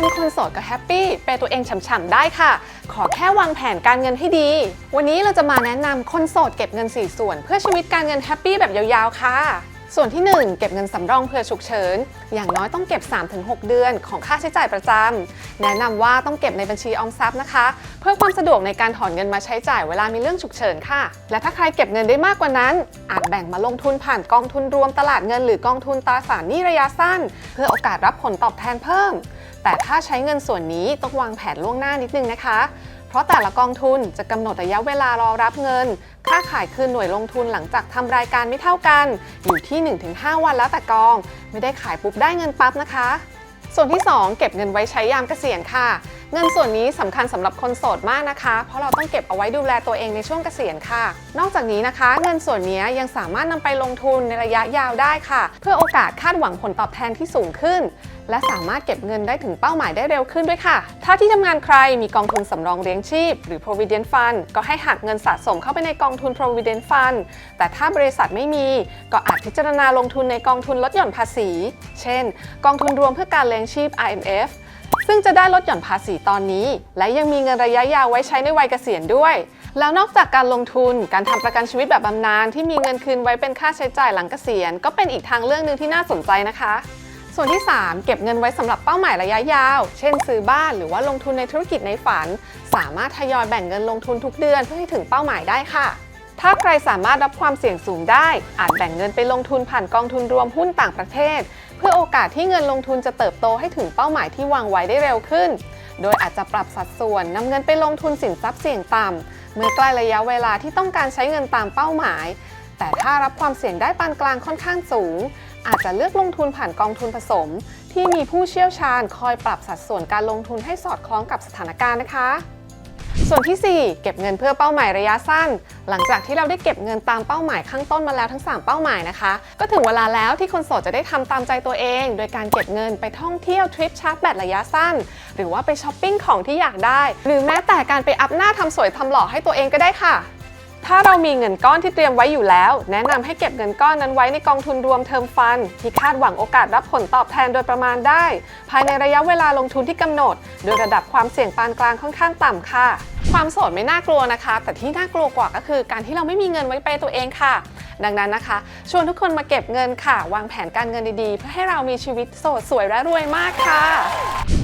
เป็นคนโสดก็แฮปปี้เป็นตัวเองฉ่ำๆได้ค่ะ ขอแค่วางแผนการเงินให้ดี วันนี้เราจะมาแนะนำคนโสดเก็บเงิน 4 ส่วน เพื่อชีวิตการเงินแฮปปี้แบบยาวๆค่ะ ส่วนที่ 1 เก็บเงินสำรองเผื่อฉุกเฉิน อย่างน้อยต้องเก็บ 3-6 เดือนของค่าใช้จ่ายประจำ แนะนำว่าต้องเก็บในบัญชีออมทรัพย์นะคะ เพื่อความสะดวกในการถอนเงินมาใช้จ่ายเวลามีเรื่องฉุกเฉินค่ะ และถ้าใครเก็บเงินได้มากกว่านั้น อาจแบ่งมาลงทุนผ่านกองทุนรวมตลาดเงินหรือกองทุนตราสารหนี้ระยะสั้น เพื่อโอกาสรับผลตอบแทนเพิ่ม แต่ถ้าใช้เงินส่วนนี้ต้องวางแผนล่วงหน้านิดนึงนะคะ เพราะแต่ละกองทุนจะกำหนดระยะเวลารอรับเงิน ค่าขายคืนหน่วยลงทุนหลังจากทำรายการไม่เท่ากัน อยู่ที่ 1-5 วันแล้วแต่กอง ไม่ได้ขายปุ๊บได้เงินปั๊บนะคะ ส่วนที่ 2 เก็บเงินไว้ใช้ยามเกษียณค่ะ เงินส่วนนี้สำคัญสำหรับคนโสดมากนะคะ เพราะเราต้องเก็บเอาไว้ดูแลตัวเองในช่วงเกษียณค่ะ นอกจากนี้นะคะ เงินส่วนนี้ยังสามารถนำไปลงทุนในระยะยาวได้ค่ะ เพื่อโอกาสคาดหวังผลตอบแทนที่สูงขึ้น และสามารถเก็บเงินได้ถึงเป้าหมายได้เร็วขึ้นด้วยค่ะ ถ้าที่ทำงานใครมีกองทุนสำรองเลี้ยงชีพ หรือ provident fund ก็ให้หักเงินสะสมเข้าไปในกองทุน provident fund แต่ถ้าบริษัทไม่มี ก็อาจพิจารณาลงทุนในกองทุนลดหย่อนภาษี เช่น กองทุนรวมเพื่อการเลี้ยงชีพ IMF ซึ่งจะได้ลดหย่อนภาษีตอนนี้ และยังมีเงินระยะยาวไว้ใช้ในวัยเกษียณด้วย แล้วนอกจากการลงทุนการทำประกันชีวิตแบบบำนาญที่มีเงินคืนไว้เป็นค่าใช้จ่ายหลังเกษียณ ก็เป็นอีกทางเลือกหนึ่งที่น่าสนใจนะคะ ส่วนที่ 3 เก็บเงินไว้สำหรับเป้าหมายระยะยาว เช่น ซื้อบ้านหรือว่าลงทุนในธุรกิจในฝัน สามารถทยอยแบ่งเงินลงทุนทุกเดือนเพื่อให้ถึงเป้าหมายได้ค่ะถ้าใครสามารถรับความเสี่ยงสูงได้ อาจแบ่งเงินไปลงทุนผ่านกองทุนรวมหุ้นต่างประเทศ เพื่อโอกาสที่เงินลงทุนจะเติบโตให้ถึงเป้าหมายที่วางไว้ได้เร็วขึ้น โดยอาจจะปรับสัดส่วนนำเงินไปลงทุนสินทรัพย์เสี่ยงต่ำเมื่อใกล้ระยะเวลาที่ต้องการใช้เงินตามเป้าหมาย แต่ถ้ารับความเสี่ยงได้ปานกลางค่อนข้างสูง อาจจะเลือกลงทุนผ่านกองทุนผสม ที่มีผู้เชี่ยวชาญคอยปรับสัดส่วนการลงทุนให้สอดคล้องกับสถานการณ์นะคะ ส่วนที่ 4 เก็บเงินเพื่อเป้าหมายระยะสั้น หลังจากที่เราได้เก็บเงินตามเป้าหมายข้างต้นมาแล้วทั้ง 3 เป้าหมายนะคะ ก็ถึงเวลาแล้วที่คนโสดจะได้ทำตามใจตัวเอง โดยการเก็บเงินไปท่องเที่ยวทริปชาร์จแบตระยะสั้น หรือว่าไปช้อปปิ้งของที่อยากได้ หรือแม้แต่การไปอัพหน้าทำสวยทำหล่อให้ตัวเองก็ได้ค่ะ ถ้าเรามีเงินก้อนที่เตรียมไว้อยู่แล้ว แนะนำให้เก็บเงินก้อนนั้นไว้ในกองทุนรวมเทอมฟัน ที่คาดหวังโอกาสรับผลตอบแทนโดยประมาณได้ ภายในระยะเวลาลงทุนที่กำหนด โดยระดับความเสี่ยงปานกลางค่อนข้างต่ำค่ะ ความโสดไม่น่ากลัวนะคะ แต่ที่น่ากลัวกว่าก็คือ การที่เราไม่มีเงินไว้ไปตัวเองค่ะ ดังนั้นนะคะ ชวนทุกคนมาเก็บเงินค่ะ วางแผนการเงินดีๆ เพื่อให้เรามีชีวิตโสดสวยและรวยมากค่ะ